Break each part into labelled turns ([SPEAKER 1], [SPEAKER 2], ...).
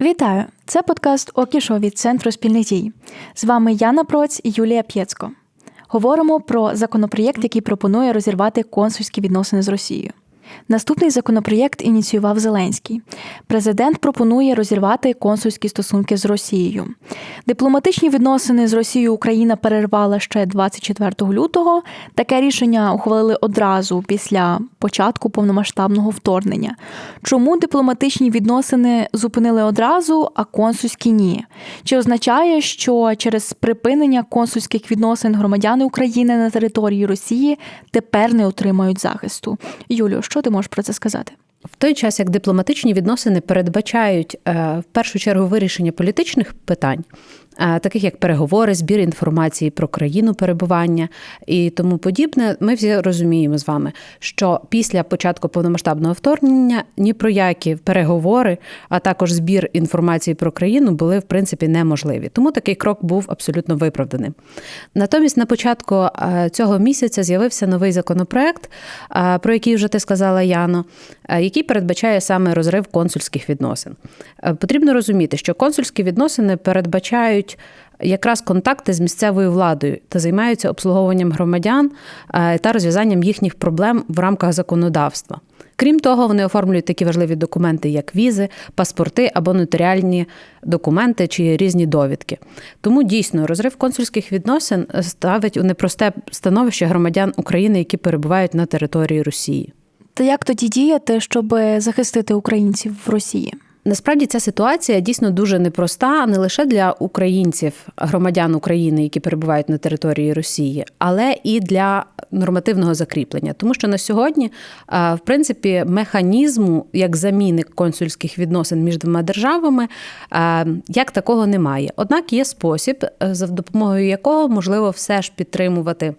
[SPEAKER 1] Вітаю! Це подкаст Окішо від Центру спільних дій. З вами Яна Проць і Юлія П'єцько. Говоримо про законопроєкт, який пропонує розірвати консульські відносини з Росією. Наступний законопроєкт ініціював Зеленський. Президент пропонує розірвати консульські стосунки з Росією. Дипломатичні відносини з Росією Україна перервала ще 24 лютого. Таке рішення ухвалили одразу після початку повномасштабного вторгнення. Чому дипломатичні відносини зупинили одразу, а консульські ні? Чи означає, що через припинення консульських відносин громадяни України на території Росії тепер не отримають захисту? Юлію, що ти можеш про це сказати?
[SPEAKER 2] В той час як дипломатичні відносини передбачають е, в першу чергу вирішення політичних питань, таких як переговори, збір інформації про країну перебування і тому подібне, ми всі розуміємо з вами, що після початку повномасштабного вторгнення ні про які переговори, а також збір інформації про країну були в принципі неможливі. Тому такий крок був абсолютно виправданим. Натомість, на початку е, цього місяця з'явився новий законопроект, е, про який вже ти сказала Яно, який передбачає саме розрив консульських відносин. Потрібно розуміти, що консульські відносини передбачають мають якраз контакти з місцевою владою та займаються обслуговуванням громадян е, та розв'язанням їхніх проблем в рамках законодавства. Крім того, вони оформлюють такі важливі документи, як візи, паспорти або нотаріальні документи чи різні довідки. Тому дійсно розрив консульських відносин ставить у непросте становище громадян України, які перебувають на території Росії.
[SPEAKER 1] Та як тоді діяти, щоб захистити українців в Росії?
[SPEAKER 2] Насправді ця ситуація дійсно дуже непроста, не лише для українців, громадян України, які перебувають на території Росії, але і для нормативного закріплення. Тому що на сьогодні, в принципі, механізму як замінник консульських відносин між двома державами як такого немає. Однак є спосіб, за допомогою якого можливо все ж підтримувати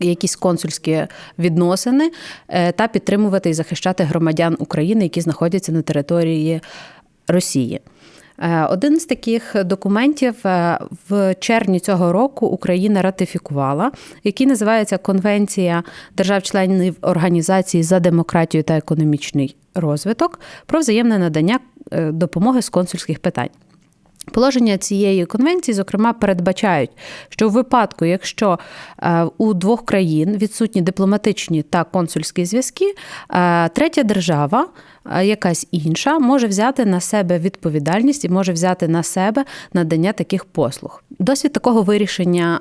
[SPEAKER 2] якісь консульські відносини е, та підтримувати і захищати громадян України, які знаходяться на території Росії. Е, один з таких документів е, в червні цього року Україна ратифікувала, який називається Конвенція держав-членів Організації за демократію та економічний розвиток про взаємне надання допомоги з консульських питань. Положення цієї конвенції, зокрема, передбачають, що в випадку, якщо е, у двох країн відсутні дипломатичні та консульські зв'язки, е, третя держава, е, якась інша, може взяти на себе відповідальність і може взяти на себе надання таких послуг. Досвід такого вирішення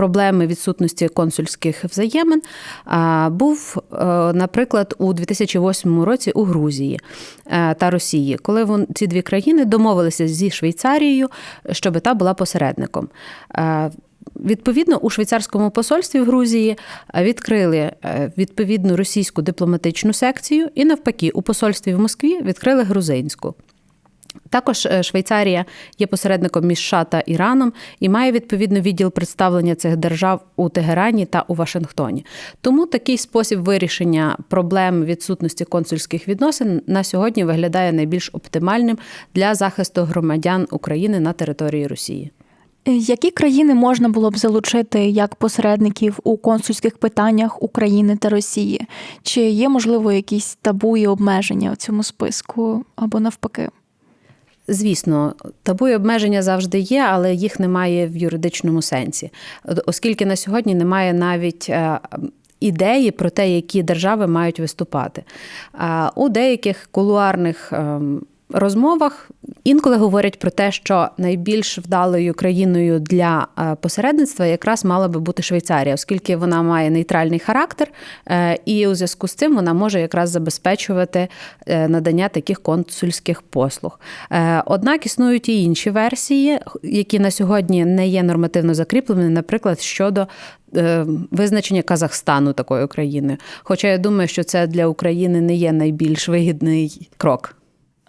[SPEAKER 2] проблеми відсутності консульських взаємин був, е, наприклад, у 2008 році у Грузії е, та Росії, коли ці дві країни домовилися зі Швейцарією, щоб та була посередником. Е, відповідно, у швейцарському посольстві в Грузії відкрили відповідну російську дипломатичну секцію, і навпаки, у посольстві в Москві відкрили грузинську. Також е, Швейцарія є посередником між США та Іраном і має відповідно відділ представлення цих держав у Тегерані та у Вашингтоні. Тому такий спосіб вирішення проблем відсутності консульських відносин на сьогодні виглядає найбільш оптимальним для захисту громадян України на території Росії.
[SPEAKER 1] Е, які країни можна було б залучити як посередників у консульських питаннях України та Росії? Чи є можливо якісь табу і обмеження у цьому списку або навпаки?
[SPEAKER 2] Звісно, табу і обмеження завжди є, але їх немає в юридичному сенсі, оскільки на сьогодні немає навіть. Е, ідеї про те, які держави мають виступати. У деяких кулуарних ем, розмовах інколи говорять про те, що найбільш вдалою країною для е, посередництва якраз мала би бути Швейцарія, оскільки вона має нейтральний характер, е, і у зв'язку з цим вона може якраз забезпечувати е, надання таких консульських послуг. Однак існують і інші версії, які на сьогодні не є нормативно закріпленими, наприклад, щодо. Визначення Казахстану такою країною. Хоча я думаю, що це для України не є найбільш вигідний крок.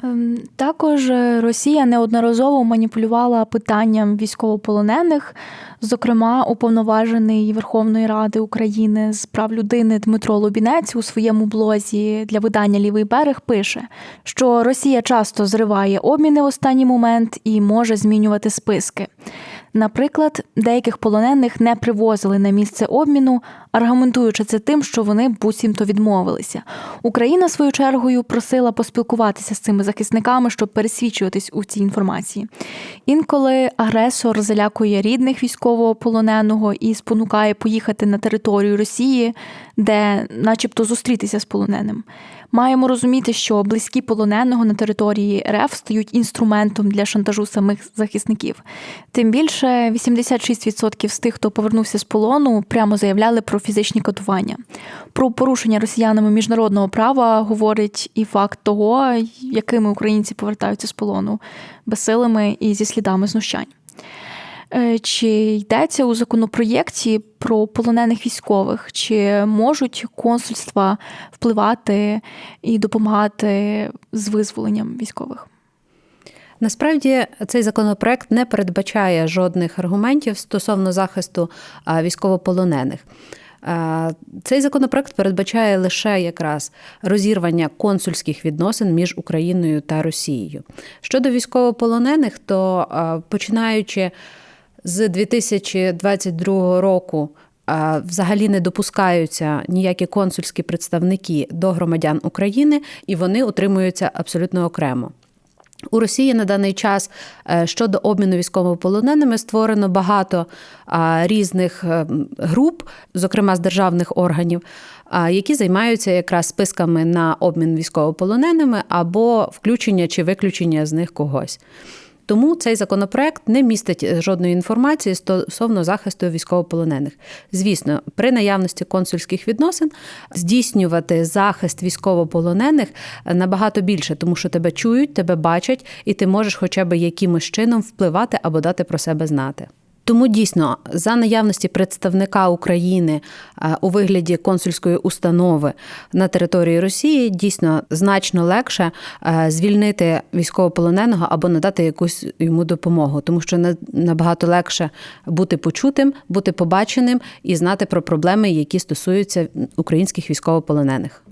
[SPEAKER 1] Ем, також е, Росія неодноразово маніпулювала питанням військовополонених. Зокрема, уповноважений Верховної Ради України з прав людини Дмитро Лубінець у своєму блозі для видання Лівий берег пише, що Росія часто зриває обміни в останній момент і може змінювати списки. Наприклад, деяких полонених не привозили на місце обміну, аргументуючи це тим, що вони буцімто відмовилися. Україна, свою чергою, просила поспілкуватися з цими захисниками, щоб пересвідчуватись у цій інформації. Інколи агресор залякує рідних військовополоненого і спонукає поїхати на територію Росії, де, начебто, зустрітися з полоненим. Маємо розуміти, що близькі полоненого на території РФ стають інструментом для шантажу самих захисників. Тим більше 86% з тих, хто повернувся з полону, прямо заявляли про фізичні катування. Про порушення росіянами міжнародного права говорить і факт того, якими українці повертаються з полону безсилими і зі слідами знущань. Е, Чи йдеться у законопроєкті про полонених військових? Чи можуть консульства впливати і допомагати з визволенням військових?
[SPEAKER 2] Насправді цей законопроект не передбачає жодних аргументів стосовно захисту військовополонених. А, Цей законопроект передбачає лише якраз розірвання консульських відносин між Україною та Росією. Щодо військовополонених, то починаючи з 2022 року. Взагалі не допускаються ніякі консульські представники до громадян України, і вони утримуються абсолютно окремо. У Росії на даний час е, щодо обміну військовополоненими створено багато різних е, груп, зокрема з державних органів, які займаються якраз списками на обмін військовополоненими або включення чи виключення з них когось. Тому цей законопроект не містить жодної інформації стосовно захисту військовополонених. Звісно, при наявності консульських відносин здійснювати захист військовополонених набагато більше, тому що тебе чують, тебе бачать, і ти можеш хоча б якимось чином впливати або дати про себе знати. Тому дійсно за наявності представника України е, у вигляді консульської установи на території Росії дійсно значно легше е, звільнити військовополоненого або надати якусь йому допомогу, тому що на- набагато легше бути почутим, бути побаченим і знати про проблеми, які стосуються українських військовополонених.